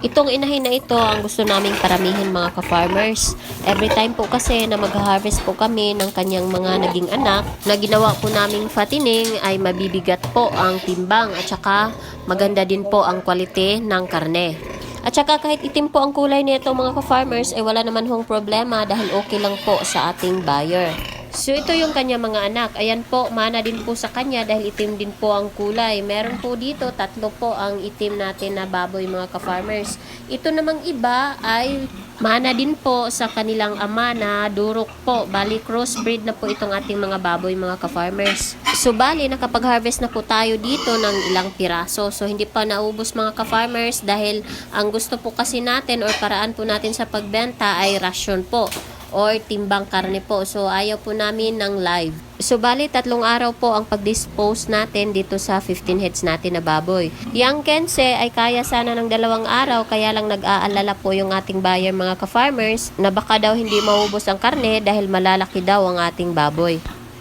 Itong inahin na ito ang gusto naming paramihin mga ka-farmers. Every time po kasi na mag-harvest po kami ng kanyang mga naging anak, na ginawa po naming fattening ay mabibigat po ang timbang at saka maganda din po ang quality ng karne. At saka kahit itim po ang kulay nito mga ka-farmers ay wala naman hong problema dahil okay lang po sa ating buyer. So ito yung kanya mga anak. Ayan po, mana din po sa kanya dahil itim din po ang kulay. Meron po dito, tatlo po ang itim natin na baboy mga ka-farmers. Ito namang iba ay mana din po sa kanilang ama na durok po. Bali, crossbreed na po itong ating mga baboy mga ka-farmers. So bali, nakapag-harvest na po tayo dito ng ilang piraso. So hindi pa naubos mga ka-farmers dahil ang gusto po kasi natin or paraan po natin sa pagbenta ay rasyon po or timbang karne po. So, ayaw po namin ng live. So, bali, tatlong araw po ang pag-dispose natin dito sa 15 heads natin na baboy. Yang Kense ay kaya sana ng dalawang araw, kaya lang nag-aalala po yung ating buyer mga ka-farmers na baka daw hindi maubos ang karne dahil malalaki daw ang ating baboy.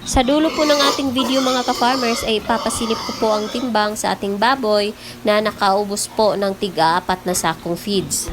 Sa dulo po ng ating video mga ka-farmers ay ipapasilip ko po ang timbang sa ating baboy na nakaubos po ng tiga-apat na sakong feeds.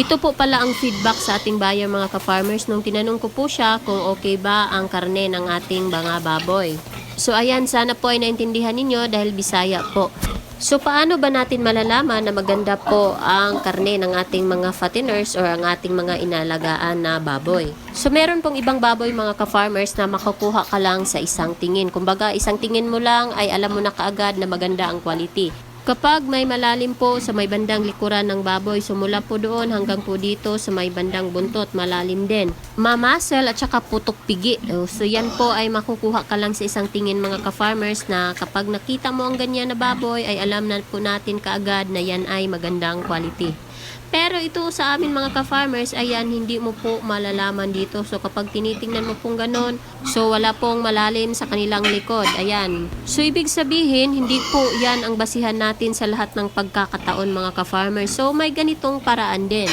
Ito po pala ang feedback sa ating buyer mga ka-farmers nung tinanong ko po siya kung okay ba ang karne ng ating mga baboy. So ayan, sana po ay naintindihan ninyo dahil Bisaya po. So paano ba natin malalaman na maganda po ang karne ng ating mga fatteners or ang ating mga inalagaan na baboy? So meron pong ibang baboy mga ka-farmers na makukuha ka lang sa isang tingin. Kumbaga isang tingin mo lang ay alam mo na kaagad na maganda ang quality. Kapag may malalim po sa may bandang likuran ng baboy, sumula po doon hanggang po dito sa may bandang buntot, malalim din. Mamasel at saka putok pigi. Oh, So yan po ay makukuha ka lang sa isang tingin mga ka-farmers na kapag nakita mo ang ganyan na baboy ay alam na po natin kaagad na yan ay magandang quality. Pero ito sa amin mga ka-farmers, ayan, hindi mo po malalaman dito. So kapag tinitingnan mo pong ganon, so wala pong malalim sa kanilang likod. Ayan. So ibig sabihin, hindi po yan ang basihan natin sa lahat ng pagkakataon mga ka-farmers. So may ganitong paraan din.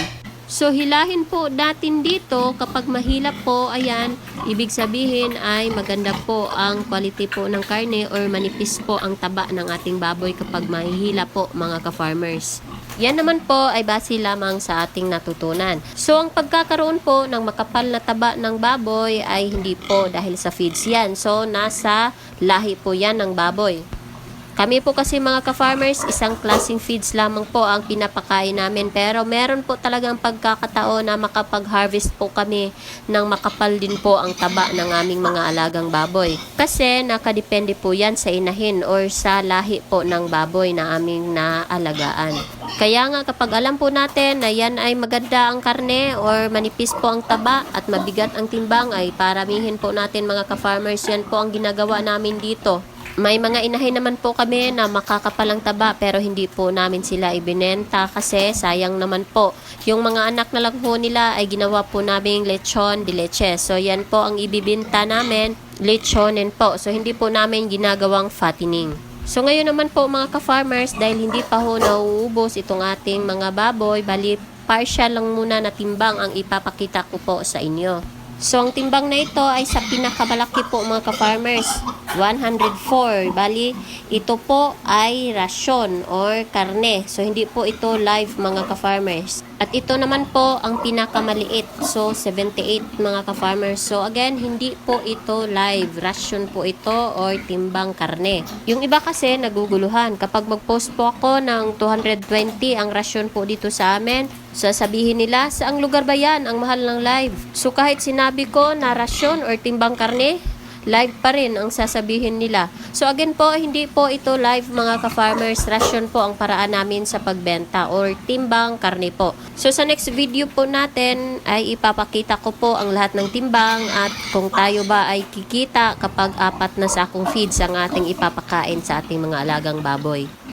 So hilahin po natin dito kapag mahila po, ayan, ibig sabihin ay maganda po ang quality po ng karne or manipis po ang taba ng ating baboy kapag mahihila po mga ka-farmers. Yan naman po ay base lamang sa ating natutunan. So ang pagkakaroon po ng makapal na taba ng baboy ay hindi po dahil sa feeds yan. So nasa lahi po yan ng baboy. Kami po kasi mga ka-farmers, isang klaseng feeds lamang po ang pinapakain namin. Pero meron po talagang pagkakataon na makapag-harvest po kami ng makapal din po ang taba ng aming mga alagang baboy. Kasi nakadepende po yan sa inahin or sa lahi po ng baboy na aming naalagaan. Kaya nga kapag alam po natin na yan ay maganda ang karne or manipis po ang taba at mabigat ang timbang ay paramihin po natin mga ka-farmers yan po ang ginagawa namin dito. May mga inahin naman po kami na makakapalang taba pero hindi po namin sila ibinenta kasi sayang naman po. Yung mga anak na lang po nila ay ginawa po namin lechon de leche. So yan po ang ibibinta namin, lechonen po. So hindi po namin ginagawang fattening. So ngayon naman po mga ka-farmers dahil hindi pa ho nauubos itong ating mga baboy, bali partial lang muna na timbang ang ipapakita ko po sa inyo. So ang timbang na ito ay sa pinakamalaki po mga ka-farmers, 104. Bali, ito po ay rasyon or karne. So hindi po ito live mga ka-farmers. At ito naman po ang pinakamaliit. So 78 mga ka-farmers. So again, hindi po ito live. Ration po ito or timbang karne. Yung iba kasi naguguluhan. Kapag mag-post po ako ng 220 ang rasyon po dito sa amin, sasabihin nila, saang lugar ba yan? Ang mahal ng live. So kahit sinabi ko na rasyon or timbang karne, live pa rin ang sasabihin nila. So again po, hindi po ito live mga ka-farmers. Ration po ang paraan namin sa pagbenta or timbang karne po. So sa next video po natin ay ipapakita ko po ang lahat ng timbang at kung tayo ba ay kikita kapag apat na sakong feeds ang ating ipapakain sa ating mga alagang baboy.